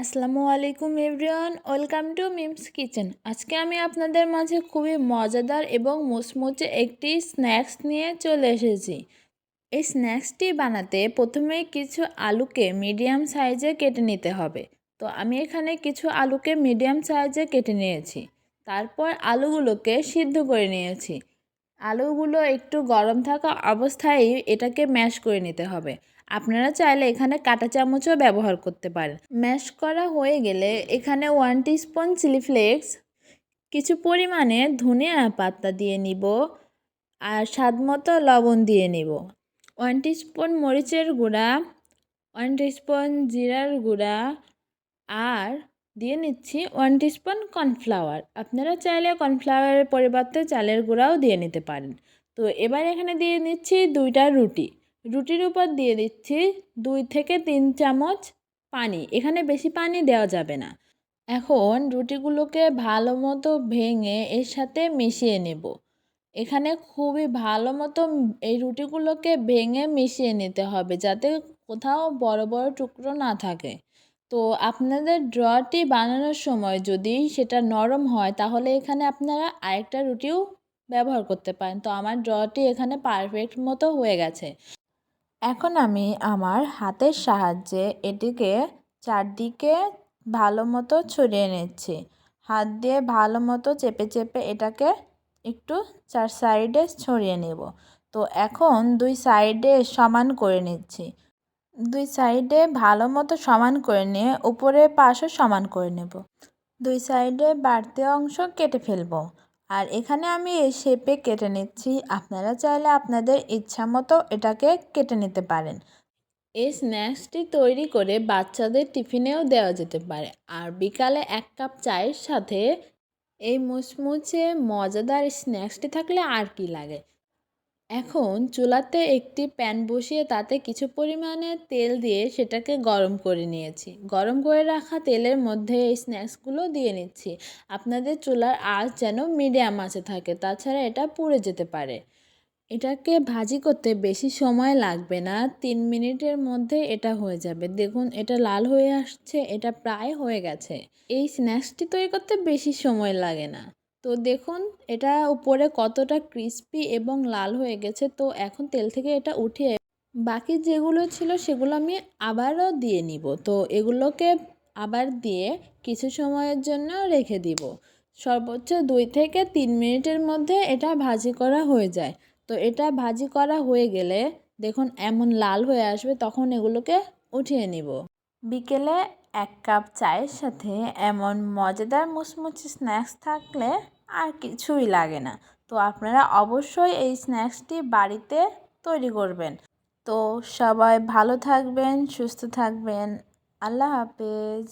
আসসালামু আলাইকুম everyone, welcome to Mim's kitchen. আজকে আমি আপনাদের মাঝে খুবই মজাদার এবং মুচমুচে একটি স্ন্যাক্স নিয়ে চলে এসেছি। এই স্ন্যাক্সটি বানাতে প্রথমে কিছু আলুকে মিডিয়াম সাইজে কেটে নিতে হবে। তো আমি এখানে কিছু আলুকে মিডিয়াম সাইজে কেটে নিয়েছি। তারপর আলুগুলোকে সিদ্ধ করে নিয়েছি। আলুগুলো একটু গরম থাকা অবস্থায় এটাকে ম্যাশ করে নিতে হবে। আপনারা চাইলে এখানে কাঁটা চামচও ব্যবহার করতে পারেন। ম্যাশ করা হয়ে গেলে এখানে ওয়ান স্পুন চিলি ফ্লেক্স কিছু পরিমাণে ধনিয়া পাতা দিয়ে নিব আর স্বাদ মতো লবণ দিয়ে নিব। ওয়ান স্পুন মরিচের গুঁড়া ওয়ান স্পুন জিরার গুঁড়া আর দিয়ে নিচ্ছি ওয়ান স্পুন কর্নফ্লাওয়ার আপনারা চাইলে কর্নফ্লাওয়ারের পরিবর্তে চালের গুঁড়াও দিয়ে নিতে পারেন। তো এবার এখানে দিয়ে নিচ্ছি দুইটা রুটি। রুটির উপর দিয়ে দিচ্ছি দুই থেকে তিন চামচ পানি। এখানে বেশি পানি দেওয়া যাবে না। এখন রুটিগুলোকে ভালো মতো ভেঙে এর সাথে মিশিয়ে নেব। এখানে খুবই ভালো মতো এই রুটিগুলোকে ভেঙে মিশিয়ে নিতে হবে যাতে কোথাও বড় বড় টুকরো না থাকে। তো আপনাদের ড্রটি বানানোর সময় যদি সেটা নরম হয়, তাহলে এখানে আপনারা আরেকটা রুটিও ব্যবহার করতে পারেন। তো আমার ড্রটি এখানে পারফেক্ট মতো হয়ে গেছে। এখন আমি আমার হাতের সাহায্যে এটিকে চারদিকে ভালো মতো ছড়িয়ে নিচ্ছি। হাত দিয়ে ভালো মতো চেপে চেপে এটাকে একটু চার সাইডে ছড়িয়ে নেব। তো এখন দুই সাইডে সমান করে নিচ্ছি। দুই সাইডে ভালো মতো সমান করে নিয়ে উপরের পাশও সমান করে নেব। দুই সাইডে বাড়তি অংশ কেটে ফেলব। আর এখানে আমি এই শেপে কেটে নিচ্ছি। আপনারা চাইলে আপনাদের ইচ্ছা মতো এটাকে কেটে নিতে পারেন। এই স্ন্যাক্সটি তৈরি করে বাচ্চাদের টিফিনেও দেওয়া যেতে পারে। আর বিকালে এক কাপ চায়ের সাথে এই মুচমুচে, মজাদার স্ন্যাক্সটি থাকলে আর কি লাগে? এখন চুলাতে একটি প্যান বসিয়ে তাতে কিছু পরিমাণে তেল দিয়ে সেটাকে গরম করে নিয়েছি। গরম করে রাখা তেলের মধ্যে এই স্ন্যাক্সগুলো দিয়ে নিচ্ছি। আপনাদের চুলার আঁচ যেন মিডিয়াম আঁচে থাকে, তাছাড়া এটা পুড়ে যেতে পারে। এটাকে ভাজি করতে বেশি সময় লাগবে না, তিন মিনিটের মধ্যে এটা হয়ে যাবে। দেখুন, এটা লাল হয়ে আসছে, এটা প্রায় হয়ে গেছে। এই স্ন্যাক্সটি তৈরি করতে বেশি সময় লাগে না। তো দেখুন, এটা উপরে কতটা ক্রিস্পি এবং লাল হয়ে গেছে। তো এখন তেল থেকে এটা উঠিয়ে বাকি যেগুলো ছিল সেগুলো আমি আবারও দিয়ে নিব। তো এগুলোকে আবার দিয়ে কিছু সময়ের জন্য রেখে দিব। সর্বোচ্চ দুই থেকে তিন মিনিটের মধ্যে এটা ভাজি করা হয়ে যায়। তো এটা ভাজি করা হয়ে গেলে দেখুন, এমন লাল হয়ে আসবে, তখন এগুলোকে উঠিয়ে নিব। বিকেলে এক কাপ চায়ের সাথে এমন মজাদার মুচমুচে স্ন্যাক্স থাকলে আর কিছুই লাগে না। তো আপনারা অবশ্যই এই স্ন্যাক্সটি বাড়িতে তৈরি করবেন। তো সবাই ভালো থাকবেন, সুস্থ থাকবেন। আল্লাহ হাফেজ।